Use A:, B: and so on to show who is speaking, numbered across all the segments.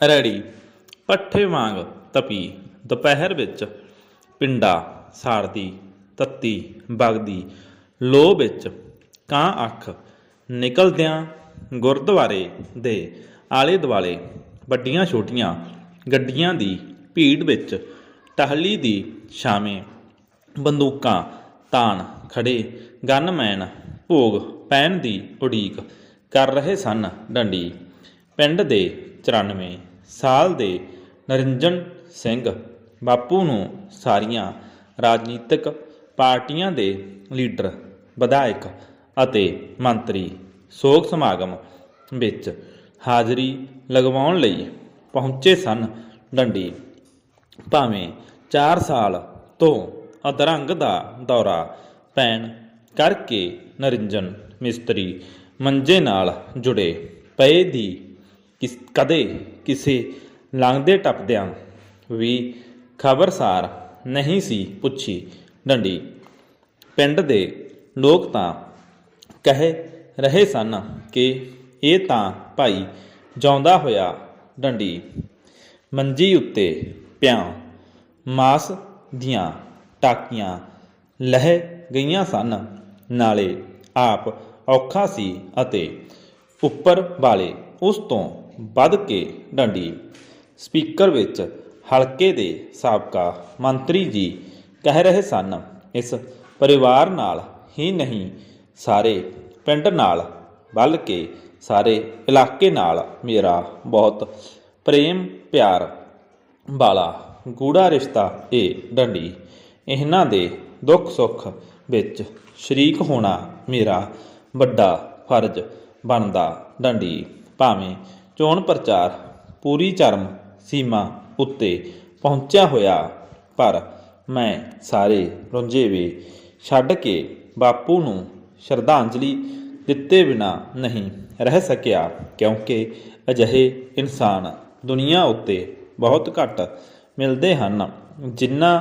A: ਰੈੜੀ, ਪੱਠੇ ਵਾਂਗ ਤਪੀ, ਦੁਪਹਿਰ ਵਿੱਚ ਪਿੰਡਾ ਸਾੜਦੀ ਤੱਤੀ ਵਗਦੀ ਲੋ ਵਿੱਚ ਕਾਂ ਅੱਖ ਨਿਕਲਦਿਆਂ ਗੁਰਦੁਆਰੇ ਦੇ ਆਲੇ ਦੁਆਲੇ ਵੱਡੀਆਂ ਛੋਟੀਆਂ ਗੱਡੀਆਂ ਦੀ ਭੀੜ ਵਿੱਚ ਟਹਲੀ ਦੀ ਛਾਵੇਂ ਬੰਦੂਕਾਂ ਤਾਣ ਖੜੇ ਗਨਮੈਨ ਭੋਗ ਪੈਣ ਦੀ ਉਡੀਕ ਕਰ ਰਹੇ ਸਨ ਡੰਡੀ। ਪਿੰਡ ਦੇ 94 ਸਾਲ ਦੇ ਨਰਿੰਜਨ ਸਿੰਘ ਬਾਪੂ ਨੂੰ ਸਾਰੀਆਂ ਰਾਜਨੀਤਿਕ ਪਾਰਟੀਆਂ ਦੇ ਲੀਡਰ, ਵਿਧਾਇਕ ਅਤੇ ਮੰਤਰੀ ਸੋਗ ਸਮਾਗਮ ਵਿੱਚ ਹਾਜ਼ਰੀ ਲਗਵਾਉਣ ਲਈ ਪਹੁੰਚੇ ਸਨ ਡੰਡੀ। ਭਾਵੇਂ 4 ਸਾਲ ਤੋਂ ਅਧਰੰਗ ਦਾ ਦੌਰਾ ਪੈਣ ਕਰਕੇ ਨਰਿੰਜਨ ਮਿਸਤਰੀ ਮੰਜੇ ਨਾਲ ਜੁੜੇ ਪਏ ਦੀ ਕਿਸ ਕਦੇ ਕਿਸੇ ਲੰਘਦੇ ਟੱਪਦਿਆਂ ਵੀ ਖਬਰਸਾਰ ਨਹੀਂ ਸੀ ਪੁੱਛੀ ਡੰਡੀ। ਪਿੰਡ ਦੇ ਲੋਕ ਤਾਂ ਕਹਿ ਰਹੇ ਸਨ ਕਿ ਇਹ ਤਾਂ ਭਾਈ ਜਾਉਂਦਾ ਹੋਇਆ ਡੰਡੀ ਮੰਜੀ ਉੱਤੇ ਪਿਆ ਮਾਸ ਦੀਆਂ ਟਾਕੀਆਂ ਲਹਿ ਗਈਆਂ ਸਨ। ਨਾਲੇ ਆਪ ਔਖਾ ਸੀ ਅਤੇ ਉੱਪਰ ਵਾਲੇ ਉਸ ਤੋਂ ਵੱਧ ਕੇ ਡੰਡੀ। ਸਪੀਕਰ ਵਿੱਚ ਹਲਕੇ ਦੇ ਸਾਬਕਾ ਮੰਤਰੀ ਜੀ ਕਹਿ ਰਹੇ ਸਨ, ਇਸ ਪਰਿਵਾਰ ਨਾਲ ਹੀ ਨਹੀਂ, ਸਾਰੇ ਪਿੰਡ ਨਾਲ, ਬਲਕਿ ਸਾਰੇ ਇਲਾਕੇ ਨਾਲ ਮੇਰਾ ਬਹੁਤ ਪ੍ਰੇਮ ਪਿਆਰ ਵਾਲਾ ਗੂੜਾ ਰਿਸ਼ਤਾ ਇਹ ਡੰਡੀ। ਇਹਨਾਂ ਦੇ ਦੁੱਖ ਸੁੱਖ ਵਿੱਚ ਸ਼ਰੀਕ ਹੋਣਾ ਮੇਰਾ ਵੱਡਾ ਫਰਜ਼ ਬਣਦਾ ਡੰਡੀ। ਭਾਵੇਂ ਚੋਣ ਪ੍ਰਚਾਰ, ਪੂਰੀ ਚਰਮ ਸੀਮਾ ਉੱਤੇ ਪਹੁੰਚਿਆ ਹੋਇਆ, ਪਰ ਮੈਂ ਸਾਰੇ ਰੁੰਝੇਵੇ ਛੱਡ ਕੇ ਬਾਪੂ ਨੂੰ ਸ਼ਰਧਾਂਜਲੀ ਦਿੱਤੇ ਬਿਨਾ ਨਹੀਂ ਰਹਿ ਸਕਿਆ, ਕਿਉਂਕਿ ਅਜਿਹੇ ਇਨਸਾਨ ਦੁਨੀਆ ਉੱਤੇ ਬਹੁਤ ਘੱਟ ਮਿਲਦੇ ਹਨ, ਜਿਨ੍ਹਾਂ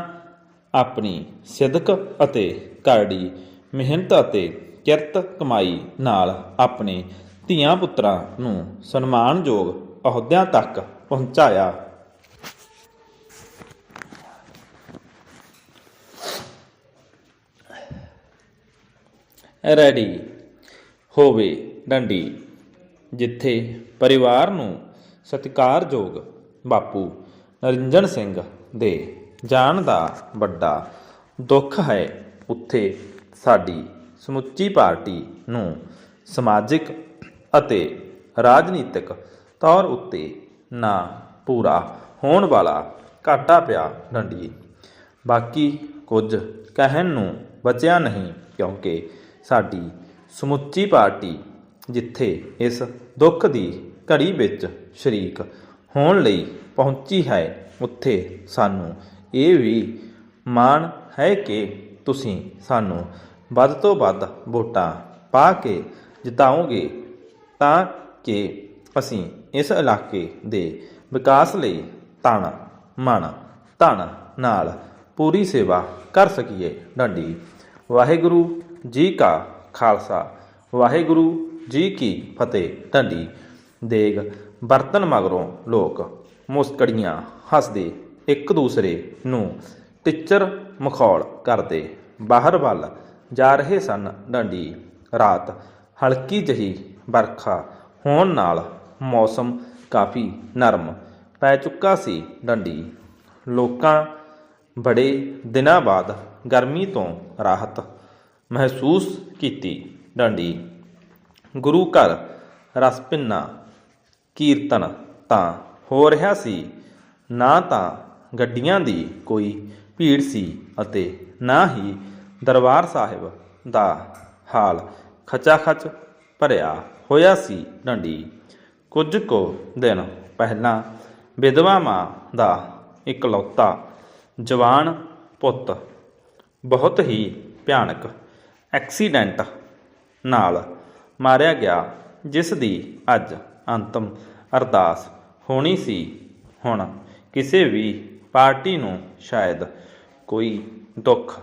A: ਆਪਣੀ ਸਿਦਕ ਅਤੇ ਕਰੜੀ ਮਿਹਨਤ ਅਤੇ ਕਿਰਤ ਕਮਾਈ ਨਾਲ ਆਪਣੇ ਧੀਆਂ ਪੁੱਤਰਾਂ ਨੂੰ ਸਨਮਾਨਯੋਗ ਅਹੁਦਿਆਂ ਤੱਕ ਪਹੁੰਚਾਇਆ। ਰੈਡੀ ਹੋਵੇ ਡੰਡੀ, ਜਿੱਥੇ ਪਰਿਵਾਰ ਨੂੰ ਸਤਿਕਾਰਯੋਗ ਬਾਪੂ ਨਰਿੰਜਨ ਸਿੰਘ ਦੇ ਜਾਣ ਦਾ ਵੱਡਾ ਦੁੱਖ ਹੈ। ਉੱਥੇ ਸਾਡੀ ਸਮੁੱਚੀ ਪਾਰਟੀ ਨੂੰ ਸਮਾਜਿਕ ਅਤੇ ਰਾਜਨੀਤਿਕ ਤੌਰ ਉੱਤੇ ਨਾ ਪੂਰਾ ਹੋਣ ਵਾਲਾ ਘਾਟਾ ਪਿਆ ਡੰਡੀਏ। ਬਾਕੀ ਕੁਝ ਕਹਿਣ ਨੂੰ ਬਚਿਆ ਨਹੀਂ ਕਿਉਂਕਿ ਸਾਡੀ ਸਮੁੱਚੀ ਪਾਰਟੀ ਜਿੱਥੇ ਇਸ ਦੁੱਖ ਦੀ ਘੜੀ ਵਿੱਚ ਸ਼ਰੀਕ ਹੋਣ ਲਈ ਪਹੁੰਚੀ ਹੈ, ਉੱਥੇ ਸਾਨੂੰ ਇਹ ਵੀ ਮਾਣ ਹੈ ਕਿ ਤੁਸੀਂ ਸਾਨੂੰ ਵੱਧ ਤੋਂ ਵੱਧ ਵੋਟਾਂ ਪਾ ਕੇ ਜਿਤਾਓਗੇ। ਤਾਂ ਕਿ ਅਸੀਂ ਇਸ ਇਲਾਕੇ ਦੇ ਵਿਕਾਸ ਲਈ ਤਨ ਮਨ ਧਨ ਨਾਲ ਪੂਰੀ ਸੇਵਾ ਕਰ ਸਕੀਏ। ਡੰਡੀ, ਵਾਹਿਗੁਰੂ ਜੀ ਕਾ ਖਾਲਸਾ। ਵਾਹਿਗੁਰੂ ਜੀ ਕੀ ਫਤਿਹ। ਡੰਡੀ, ਦੇਗ ਬਰਤਨ ਮਗਰੋਂ ਲੋਕ ਮੁਸਕੜੀਆਂ ਹੱਸਦੇ ਇੱਕ ਦੂਸਰੇ ਨੂੰ ਟਿੱਚਰ ਮਖੌਲ ਕਰਦੇ ਬਾਹਰ ਵੱਲ ਜਾ ਰਹੇ ਸਨ। ਡੰਡੀ, ਰਾਤ ਹਲਕੀ ਜਹੀ ਵਰਖਾ। ਹੋਣ ਨਾਲ ਮੌਸਮ ਕਾਫੀ ਨਰਮ ਪੈ ਚੁੱਕਾ ਸੀ ਡੰਡੀ। ਲੋਕਾਂ ਬੜੇ ਦਿਨਾਂ ਬਾਅਦ ਗਰਮੀ ਤੋਂ ਰਾਹਤ ਮਹਿਸੂਸ ਕੀਤੀ ਡੰਡੀ। ਗੁਰੂ ਘਰ ਰਸ ਰਸਪਿੰਨਾ ਕੀਰਤਨ ਤਾਂ ਹੋ ਰਿਹਾ ਸੀ, ਨਾ ਤਾਂ ਗੱਡੀਆਂ ਦੀ ਕੋਈ ਭੀੜ ਸੀ ਅਤੇ ਨਾ ਹੀ ਦਰਬਾਰ ਸਾਹਿਬ ਦਾ ਹਾਲ ਖਚਾਖਚ ਭਰਿਆ ਹੋਇਆ ਸੀ ਡੰਡੀ। ਕੁਝ ਕੁ ਦਿਨ ਪਹਿਲਾਂ ਵਿਧਵਾ ਮਾਂ ਦਾ ਇਕਲੌਤਾ ਜਵਾਨ ਪੁੱਤ ਬਹੁਤ ਹੀ ਭਿਆਨਕ ਐਕਸੀਡੈਂਟ ਨਾਲ ਮਾਰਿਆ ਗਿਆ, ਜਿਸ ਦੀ ਅੱਜ ਅੰਤਮ ਅਰਦਾਸ ਹੋਣੀ ਸੀ। ਹੁਣ ਕਿਸੇ ਵੀ ਪਾਰਟੀ ਨੂੰ ਸ਼ਾਇਦ ਕੋਈ ਦੁੱਖ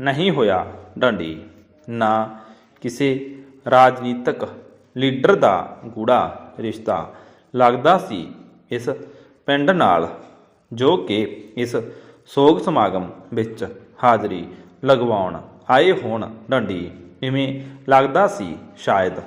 A: ਨਹੀਂ ਹੋਇਆ ਡੰਡੀ, ਨਾ ਕਿਸੇ ਰਾਜਨੀਤਿਕ ਲੀਡਰ ਦਾ ਗੂੜਾ ਰਿਸ਼ਤਾ ਲੱਗਦਾ ਸੀ ਇਸ ਪਿੰਡ ਨਾਲ, ਜੋ ਕਿ ਇਸ ਸੋਗ ਸਮਾਗਮ ਵਿੱਚ ਹਾਜ਼ਰੀ ਲਗਵਾਉਣ ਆਏ ਹੋਣ ਡੰਡੀ, ਇਵੇਂ ਲੱਗਦਾ ਸੀ ਸ਼ਾਇਦ।